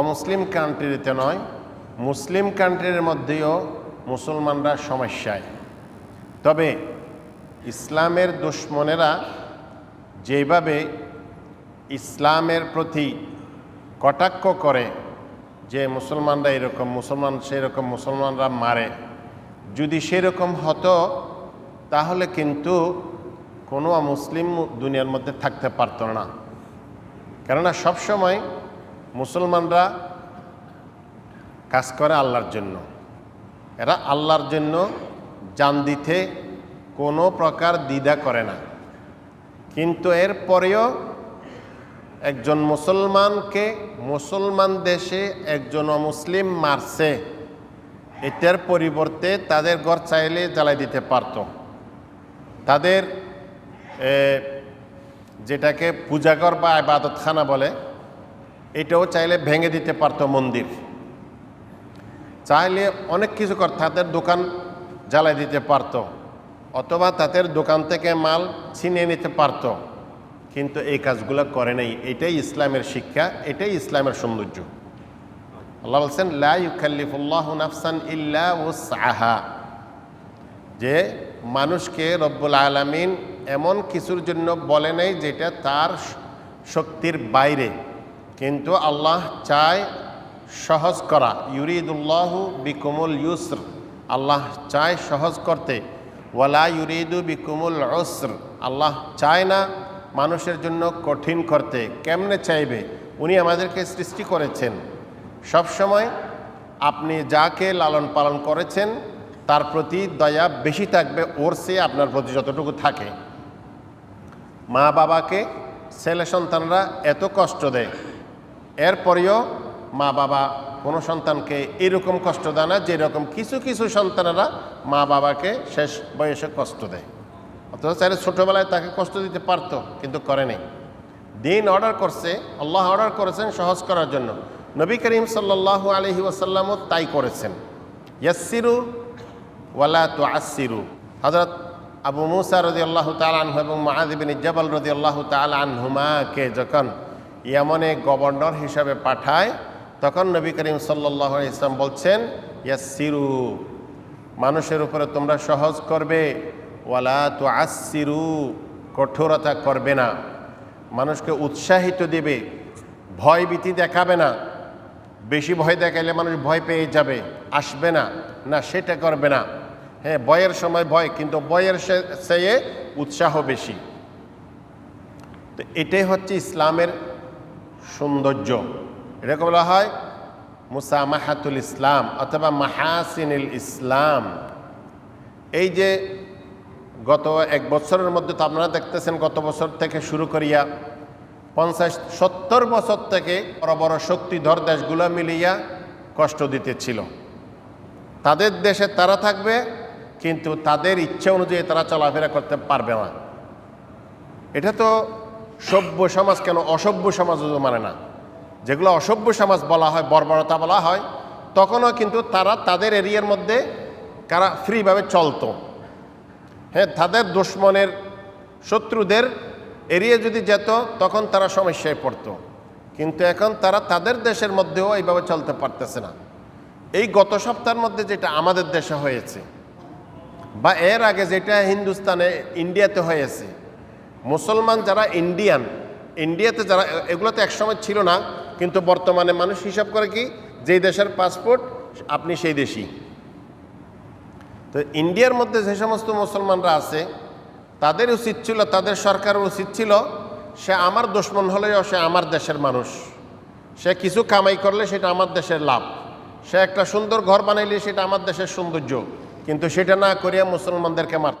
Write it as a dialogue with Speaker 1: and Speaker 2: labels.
Speaker 1: অমুসলিম কান্ট্রিতে নয়, মুসলিম কান্ট্রির মধ্যেও মুসলমানরা সমস্যায়। তবে ইসলামের দুশ্মনেরা যেভাবে ইসলামের প্রতি কটাক্ষ করে যে মুসলমানরা এরকম, মুসলমান সেরকম, মুসলমানরা মারে, যদি সেরকম হতো, তাহলে কিন্তু কোনো মুসলিম দুনিয়ার মধ্যে থাকতে পারত না। কেননা সবসময় মুসলমানরা কাজ করে আল্লাহর জন্য। এরা আল্লাহর জন্য জান দিতে কোনো প্রকার দ্বিধা করে না। কিন্তু এর পরেও একজন মুসলমানকে মুসলমান দেশে একজন অমুসলিম মারছে, এটার পরিবর্তে তাদের ঘর চাইলে জ্বালাই দিতে পারত। তাদের যেটাকে পূজাঘর বা আবাদতখানা বলে এটাও চাইলে ভেঙে দিতে পারত মন্দির। চাইলে অনেক কিছু কর তাদের দোকান জ্বালাই দিতে পারত, অথবা তাদের দোকান থেকে মাল ছিনিয়ে নিতে পারত, কিন্তু এই কাজগুলো করে নাই। এটাই ইসলামের শিক্ষা, এটাই ইসলামের সৌন্দর্য। আল্লাহ বলছেন, লা ইউকাল্লিফুল্লাহ নাফসান ইল্লা ওয়াসআহা যে মানুষকে রব্বুল আলামিন এমন কিছুর জন্য বলে নাই যেটা তার শক্তির বাইরে। কিন্তু আল্লাহ চায় সহজ করা। ইউরিদুল্লাহ বিকুমুল ইউসর। আল্লাহ চায় সহজ করতে। ওয়ালা ইউরিদু বিকুমুল অসর আল্লাহ চায় না মানুষের জন্য কঠিন করতে। কেমনে চাইবে? উনি আমাদেরকে সৃষ্টি করেছেন। সবসময় আপনি যাকে লালন পালন করেছেন, তার প্রতি দয়া বেশি থাকবে, ওর সে আপনার প্রতি যতটুকু থাকে। মা বাবাকে ছেলে সন্তানরা এত কষ্ট দেয়। এরপরেও মা বাবা কোনো সন্তানকে এরকম কষ্ট দেয় না, যেরকম কিছু কিছু সন্তানেরা মা বাবাকে শেষ বয়সে কষ্ট দেয়। অথচ চাইলে ছোটোবেলায় তাকে কষ্ট দিতে পারতো, কিন্তু করে নেই। দিন অর্ডার করছে, আল্লাহ অর্ডার করেছেন সহজ করার জন্য। নবী করিম সাল্লাহ আলহি ওয়াসাল্লামও তাই করেছেন। ইয়াসিরু ওয়ালা তু আসিরু হজরত আবু মুসা রদি আল্লাহ আনহু এবং মাহাদিবিন ইজাবাল রদি আল্লাহ আনহুমাকে যখন ইয়ামনে গভর্নর হিসাবে পাঠায়, তখন নবী করিম সাল্লাহ ইসলাম বলছেন ইয়া ইয়াসিরু মানুষের উপরে তোমরা সহজ করবে, ওয়ালা তু আসিরু কঠোরতা করবে না। মানুষকে উৎসাহিত দিবে, ভয় ভীতি দেখাবে না। বেশি ভয় দেখাইলে মানুষ ভয় পেয়ে যাবে, আসবে না না সেটা করবে না। হ্যাঁ বয়ের সময় ভয়, কিন্তু বয়ের চেয়ে উৎসাহ বেশি। তো এটাই হচ্ছে ইসলামের সৌন্দর্য। এটাকে বলা হয় মুসামাহাতুল ইসলাম অথবা মাহাসিনুল ইসলাম। এই যে গত এক বছরের মধ্যে তো আপনারা দেখতেছেন গত বছর থেকে শুরু করিয়া পঞ্চাশ, সত্তর বছর থেকে বড় বড় শক্তিধর দেশগুলো মিলিয়া কষ্ট দিতেছিল। তাদের দেশে তারা থাকবে, কিন্তু তাদের ইচ্ছা অনুযায়ী তারা চলাফেরা করতে পারবে না। এটা তো সভ্য সমাজ কেন অসভ্য সমাজও মানে না? যেগুলো অসভ্য সমাজ বলা হয়, বর্বরতা বলা হয়, তখনও কিন্তু তারা তাদের এরিয়ার মধ্যে কারা ফ্রিভাবে চলতো। হ্যাঁ তাদের দুশ্মনের শত্রুদের এরিয়া যদি যেত, তখন তারা সমস্যায় পড়তো। কিন্তু এখন তারা তাদের দেশের মধ্যেও এইভাবে চলতে পারতেছে না। এই গত সপ্তাহের মধ্যে যেটা আমাদের দেশে হয়েছে, বা এর আগে যেটা হিন্দুস্তানে, ইন্ডিয়াতে হয়েছে মুসলমান যারা ইন্ডিয়ান ইন্ডিয়াতে যারা এগুলো তো একসময় ছিল না, কিন্তু বর্তমানে মানুষ হিসাব করে কি, যেই দেশের পাসপোর্ট আপনি সেই দেশি তো ইন্ডিয়ার মধ্যে যে সমস্ত মুসলমানরা আছে, তাদের উচিত ছিল, তাদের সরকারের উচিত ছিল, সে আমার দুশ্মন হলেও সে আমার দেশের মানুষ। সে কিছু কামাই করলে সেটা আমার দেশের লাভ। সে একটা সুন্দর ঘর বানাইলে সেটা আমার দেশের সৌন্দর্য। কিন্তু সেটা না করিয়া মুসলমানদেরকে মার